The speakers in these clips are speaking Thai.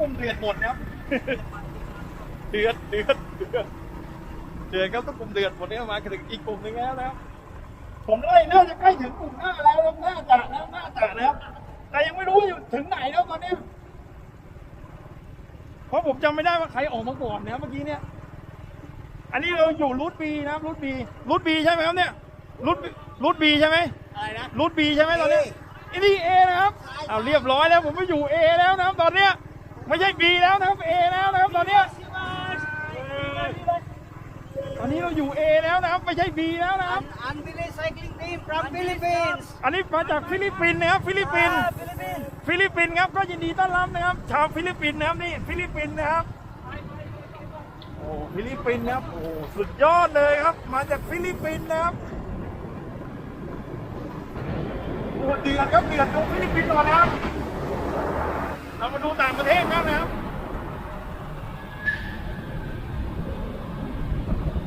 ลุ่มเดือดหมดนะครับเดือดเดือดเดือดเดือดครับทุกกลุ่มเดือดหมดเนี่ยมาถึงอีกกลุ่มหนึ่งแล้วนะครับผมไล่น่าจะใกล้ถึงกลุ่มห้าแล้วนะครับน่าจะนะน่าจะนะครับแต่ยังไม่รู้อยู่ถึงไหนแล้วตอนนี้เพราะผมจำไม่ได้ว่าใครออกมาก่อนนะครับเมื่อกี้เนี่ยอันนี้เราอยู่รูทบีนะครับรูทบีรูทบีใช่ไหมครับเนี่ยรูทรูทบีใช่ไหมอะไรนะรูทบีใช่ไหมตอนนี้อันนี้เอนะครับเอาเรียบร้อยแล้วผมไปอยู่เอแล้วนะครับตอนเนี้ย ไม่ใช่บีแล้วนะครับเอแล้วนะครับตอนเนี้ยตอนนี้เราอยู่เอแล้วนะครับไม่ใช่บีแล้วนะครับอันบิล cycling team from Philippines อันนี้มาจากฟิลิปปินส์นะครับฟิลิปปินส์ฟิลิปปินส์ฟิลิปปินส์ครับก็ยินดีต้อนรับนะครับ ชาวฟิลิปปินส์นะครับนี่ฟิลิปปินส์นะครับโอ้ฟิลิปปินส์นะครับโอ้สุดยอดเลยครับ มาจากฟิลิปปินส์นะครับโอ้เดือดครับเดือดดูฟิลิปปินส์ก่อนนะครับ เรามาดูต่างประเทศบ้างนะครับ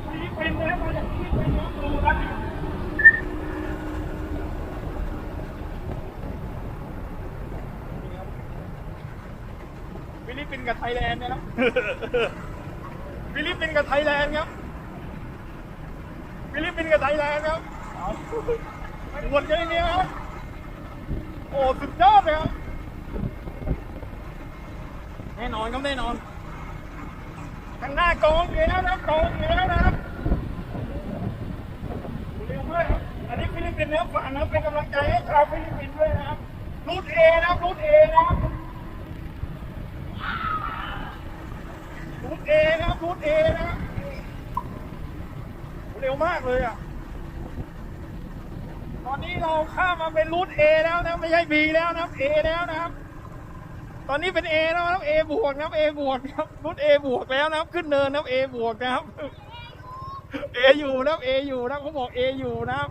ฟิลิปปินส์นะครับมาจากฟิลิปปินส์ครับดูครับฟิลิปปินส์กับไทยแลนด์นะครับ ฟิลิปปินส์กับไทยแลนด์ครับ ฟิลิปปินส์กับไทยแลนด์ครับหมดเลยเนี่ยครับโอ้สุดยอดเลยครับ แน่นอนครับแน่นอนข้างหน้ากองอยู่แล้วนะกองอยู่แล้วนะครับเร็วมากครับอันนี้ฟิลิปปินส์นะครับฝากนะเป็นกำลังใจให้ชาวฟิลิปปินส์ด้วยนะครับรูทเอนะครับรูทเอนะครับรูทเอนะครับรูทเอนะครับเร็วมากเลยอะตอนนี้เราข้ามมาเป็นรูทเอแล้วนะไม่ใช่บีแล้วนะเอแล้วนะครับ ตอนนี้เป็นเอนะครับเอบวกนะครับเอบวกนะครับรูทเอบวกแล้วนะครับ ขึ้นเนินนะครับเอบวกนะครับเออยู่นะครับเออยู่นะครับเขาบอกเออยู่นะครับ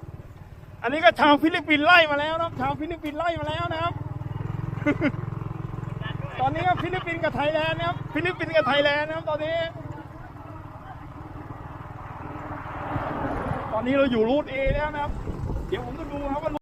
อันนี้ก็ชาวฟิลิปปินส์ไล่มาแล้วนะครับ ชาวฟิลิปปินส์ไล่มาแล้วนะครับ ตอนนี้ก็ฟิลิปปินส์กับไทยแลนด์นะครับ ฟิลิปปินส์กับไทยแลนด์นะครับ ตอนนี้ ตอนนี้เราอยู่รูทเอแล้วนะครับ เดี๋ยวผมจะดูนะครับว่า